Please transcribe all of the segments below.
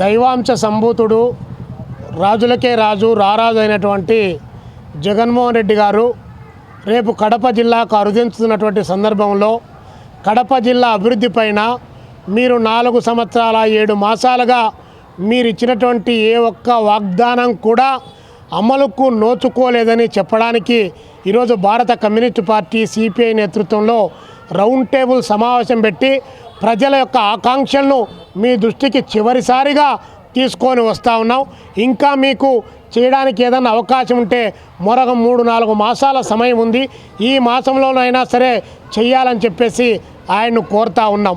దైవాంశ సంభూతుడు రాజులకే రాజు రారాజు అయినటువంటి జగన్మోహన్ రెడ్డి గారు రేపు కడప జిల్లాకు అరుదించుతున్నటువంటి సందర్భంలో కడప జిల్లా అభివృద్ధి పైన మీరు నాలుగు సంవత్సరాల ఏడు మాసాలుగా మీరు ఇచ్చినటువంటి ఏ ఒక్క వాగ్దానం కూడా అమలుకు నోచుకోలేదని చెప్పడానికి ఈరోజు భారత కమ్యూనిస్టు పార్టీ సిపిఐ నేతృత్వంలో రౌండ్ టేబుల్ సమావేశం పెట్టి ప్రజల యొక్క ఆకాంక్షలను మీ దృష్టికి చివరిసారిగా తీసుకొని వస్తూ ఉన్నాం ఇంకా మీకు చేయడానికి ఏదైనా అవకాశం ఉంటే మరొక మూడు నాలుగు మాసాల సమయం ఉంది. ఈ మాసంలోనైనా సరే చేయాలని చెప్పేసి ఆయన్ను కోరుతా ఉన్నాం.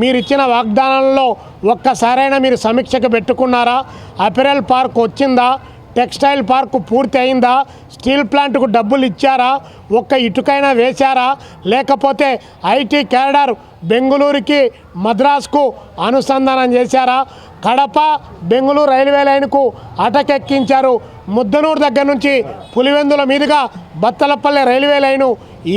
మీరు ఇచ్చిన వాగ్దానంలో ఒక్కసారైనా మీరు సమీక్షకు పెట్టుకున్నారా? అపెరల్ పార్క్ వచ్చిందా? టెక్స్టైల్ పార్కు పూర్తి అయిందా? స్టీల్ ప్లాంట్కు డబ్బులు ఇచ్చారా? ఒక్క ఇటుకైనా వేశారా? లేకపోతే ఐటీ క్యారిడార్ బెంగళూరుకి మద్రాస్కు అనుసంధానం చేశారా? కడప బెంగళూరు రైల్వే లైన్కు అటకెక్కించారు. ముద్దనూరు దగ్గర నుంచి పులివెందుల మీదుగా బత్తలపల్లె రైల్వే లైను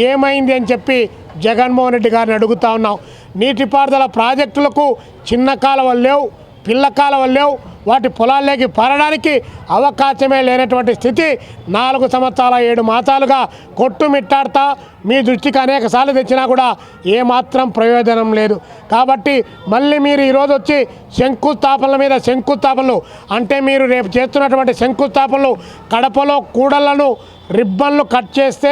ఏమైంది అని చెప్పి జగన్మోహన్ రెడ్డి గారిని అడుగుతా ఉన్నాం. నీటిపారుదల ప్రాజెక్టులకు చిన్న కాలువలు లేవు పిల్ల కాలువలు లేవు వాటి పొలాల్లోకి పారడానికి అవకాశమే లేనటువంటి స్థితి. నాలుగు సంవత్సరాల ఏడు మాసాలుగా కొట్టుమిట్టాడుతా మీ దృష్టికి అనేక సార్లు తెచ్చినా కూడా ఏమాత్రం ప్రయోజనం లేదు. కాబట్టి మళ్ళీ మీరు ఈరోజు వచ్చి శంకుస్థాపనల మీద శంకుస్థాపనలు అంటే మీరు రేపు చేస్తున్నటువంటి శంకుస్థాపనలు కడపలో కూడళ్ళను రిబ్బన్లు కట్ చేస్తే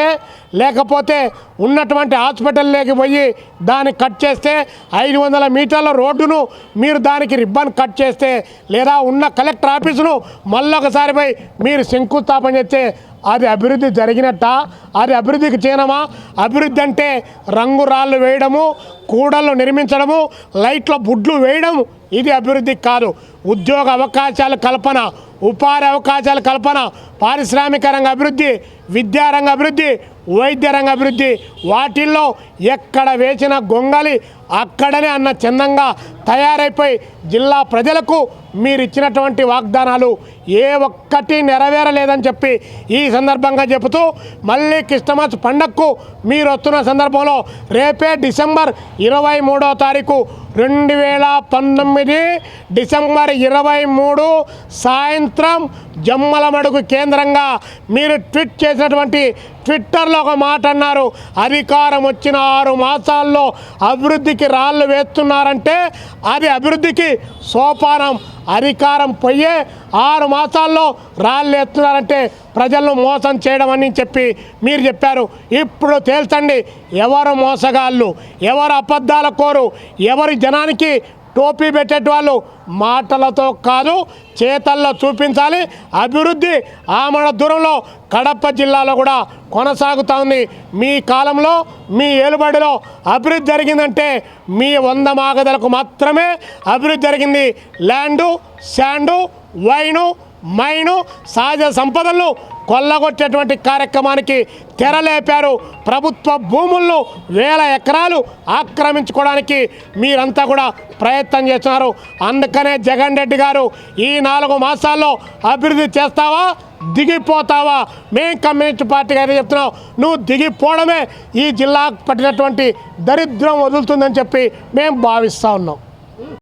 లేకపోతే ఉన్నటువంటి హాస్పిటల్లోకి పోయి దాన్ని కట్ చేస్తే ఐదు వందల మీటర్ల రోడ్డును మీరు దానికి రిబ్బన్ కట్ చేస్తే లేదా ఉన్న కలెక్టర్ ఆఫీసును మళ్ళొకసారి పోయి మీరు శంకుస్థాపన చేస్తే అది అభివృద్ధి జరిగినట్ట? అది అభివృద్ధికి చేయనమా అభివృద్ధి అంటే రంగురాళ్ళు వేయడము కూడళ్ళు నిర్మించడము లైట్ల బుడ్లు వేయడం. ఇది అభివృద్ధి కాదు. ఉద్యోగ అవకాశాల కల్పన ఉపాధి అవకాశాల కల్పన పారిశ్రామిక రంగ అభివృద్ధి విద్యారంగ అభివృద్ధి వైద్య రంగ అభివృద్ధి వాటిల్లో ఎక్కడ వేసిన గొంగలి అక్కడనే అన్న చందంగా తయారైపోయి జిల్లా ప్రజలకు మీరు ఇచ్చినటువంటి వాగ్దానాలు ఏ ఒక్కటి నెరవేరలేదని చెప్పి ఈ సందర్భంగా చెబుతూ మళ్ళీ క్రిస్టమస్ పండగకు మీరు వస్తున్న సందర్భంలో రేపే డిసెంబర్ ఇరవై మూడో తారీఖు రెండు వేల పంతొమ్మిది డిసెంబర్ ఇరవై మూడు సాయంత్రం జమ్మలమడుగు కేంద్రంగా మీరు ట్వీట్ చేసినటువంటి ట్విట్టర్లో ఒక మాట అన్నారు. అధికారం వచ్చిన ఆరు మాసాల్లో అభివృద్ధికి రాళ్ళు వేస్తున్నారంటే అది అభివృద్ధికి సోపానం. అధికారం పోయే ఆరు మాసాల్లో రాళ్ళు ఎత్తున్నారంటే ప్రజలను మోసం చేయడం అని చెప్పి మీరు చెప్పారు. ఇప్పుడు తేల్చండి. ఎవరు మోసగాళ్ళు? ఎవరు అబద్ధాల కోరు? ఎవరి జనానికి టోపీ పెట్టేటి వాళ్ళు మాటలతో కాదు చేతల్లో చూపించాలి. అభివృద్ధి ఆమడ దూరంలో కడప జిల్లాలో కూడా కొనసాగుతూ ఉంది. మీ కాలంలో మీ ఏలుబడిలో అభివృద్ధి జరిగిందంటే మీ వంద మాగదలకు మాత్రమే అభివృద్ధి జరిగింది. ల్యాండు శాండు వైను మైను సహజ సంపదలను కొల్లగొట్టేటువంటి కార్యక్రమానికి తెరలేపారు. ప్రభుత్వ భూములను వేల ఎకరాలు ఆక్రమించుకోవడానికి మీరంతా కూడా ప్రయత్నం చేస్తున్నారు. అందుకనే జగన్ రెడ్డి గారు ఈ నాలుగు మాసాల్లో అభివృద్ధి చేస్తావా దిగిపోతావా? మేం కమ్యూనిస్ట్ పార్టీ గారి చెప్తున్నావు నువ్వు దిగిపోవడమే ఈ జిల్లాకు పట్టినటువంటి దరిద్రం వదులుతుందని చెప్పి మేము భావిస్తూ ఉన్నాం.